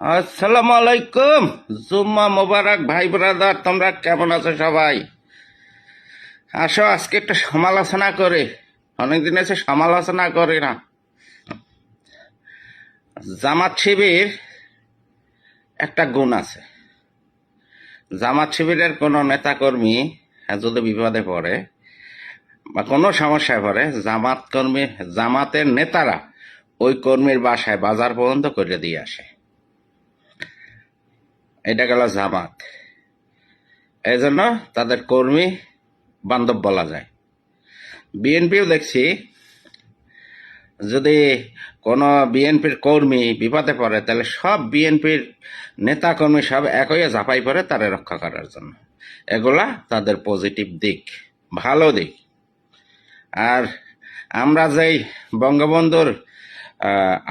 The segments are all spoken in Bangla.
আসসালামু আলাইকুম জুম্মা মোবারক ভাই ব্রাদার, তোমরা কেমন আছো সবাই? আসো, আজকে একটু সমালোচনা করে। অনেকদিন আছে সমালোচনা করে না। জামাত শিবির একটা গুণ আছে। জামাত শিবিরের কোনো নেতাকর্মী যদি বিপদে পড়ে বা কোনো সমস্যায় পড়ে জামাত কর্মী জামাতের নেতারা ওই কর্মীর বাসায় বাজার পর্যন্ত করে দিয়ে আসে। এটা গেল জামাত। এই জন্য তাদের কর্মী বান্ধব বলা যায়। বিএনপিও দেখছি, যদি কোনো বিএনপির কর্মী বিপদে পড়ে, তাহলে সব বিএনপির নেতা কর্মী সব একই ঝাঁপাই পড়ে তারা রক্ষা করার জন্য। এগুলা তাদের পজিটিভ দিক, ভালো দিক। আর আমরা যেই বঙ্গবন্ধুর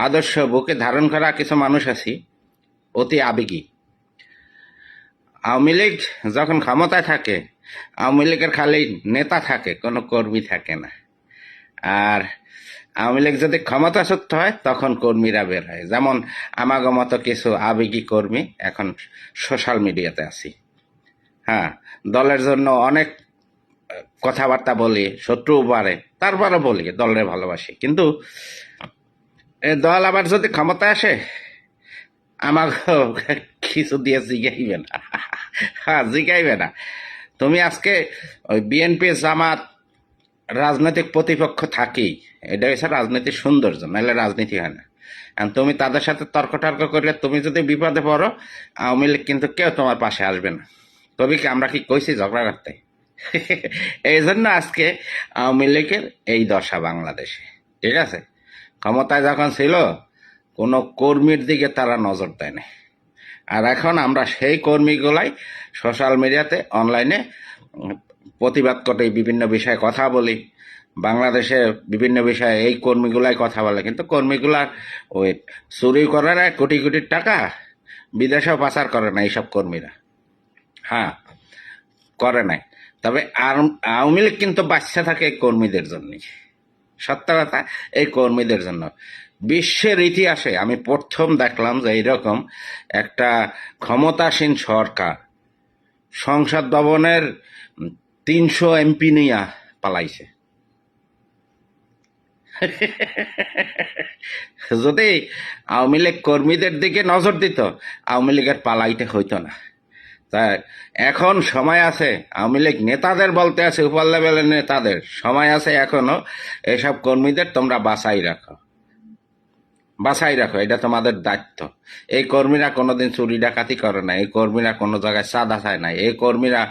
আদর্শ বুকে ধারণ করা কিছু মানুষ আছি, অতি আবেগী। আওয়ামী লীগ যখন ক্ষমতায় থাকে, আওয়ামী লীগের খালি নেতা থাকে, কোনো কর্মী থাকে না। আর আওয়ামী লীগ যদি ক্ষমতাচ্যুত হয়, তখন কর্মীরা বের হয়। যেমন আমাগো মতো কিছু আবেগী কর্মী এখন সোশ্যাল মিডিয়াতে আছি। হ্যাঁ দলের জন্য অনেক কথাবার্তা বলি শত্রু বাড়ে তারপরে বলি, দলের ভালোবাসি। কিন্তু দল আবার যদি ক্ষমতা আসে আমার কিছু দিয়ে জিগাইবে না। হ্যাঁ জিগাইবে না। তুমি আজকে ওই বিএনপি জামাত রাজনৈতিক প্রতিপক্ষ থাকি এটা হচ্ছে রাজনীতির সৌন্দর্য, নাহলে রাজনীতি হয় না। তুমি তাদের সাথে তর্ক টর্ক করলে তুমি যদি বিপদে পড়ো, আওয়ামী লীগ কিন্তু কেউ তোমার পাশে আসবে না। তবে কি আমরা কি কইছি ঝগড়া করতে? এই জন্য আজকে আওয়ামী লীগের এই দশা বাংলাদেশে। ঠিক আছে? ক্ষমতায় যখন ছিল কোনো কর্মীর দিকে তারা নজর দেয় না। আর এখন আমরা সেই কর্মীগুলাই সোশ্যাল মিডিয়াতে, অনলাইনে প্রতিবাদ করে বিভিন্ন বিষয়ে কথা বলি। বাংলাদেশে বিভিন্ন বিষয়ে এই কর্মীগুলাই কথা বলে, কিন্তু কর্মীগুলার ওই চুরি করে না কোটি কোটি টাকা বিদেশেও পাচার করে না এইসব কর্মীরা। হ্যাঁ করে নাই। তবে আওয়ামী লীগ কিন্তু বাচ্চা থাকে কর্মীদের জন্যই। সত্য কথা, এই কর্মীদের জন্য। বিশ্বের ইতিহাসে আমি প্রথম দেখলাম যে এইরকম একটা ক্ষমতাসীন সরকার সংসদ ভবনের তিনশো এমপি নিয়ে পালাইছে। যদি আওয়ামী লীগ কর্মীদের দিকে নজর দিত, আওয়ামী লীগের পালাইতে হইতো না। তাই এখন সময় আছে। আওয়ামী লীগ নেতাদের বলতে আছে, উপর লেভেলের নেতাদের। সময় আছে এখনও। এসব কর্মীদের তোমরা বাছাই রাখো। বাছাই রাখো, এটা তোমাদের দায়িত্ব। এই কর্মীরা কোনোদিন চুরি ডাকাতি করে না, এই কর্মীরা কোনো জায়গায় চাঁদা চায় না, এই কর্মীরা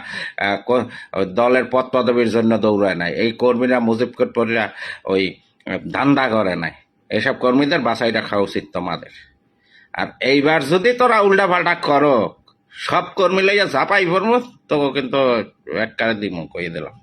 দলের পদ পদবীর জন্য দৌড়ায় নাই এই কর্মীরা মুজিবকট পরিরা ওই ধান্দা করে নাই এসব কর্মীদের বাছাই রাখা উচিত তোমাদের। আর এইবার যদি তোরা উল্টা পাল্টা করো সব কর্মী লাইয়া ঝাপাই ভরমো তো কিন্তু এক কারে দিমু কই দিলাম।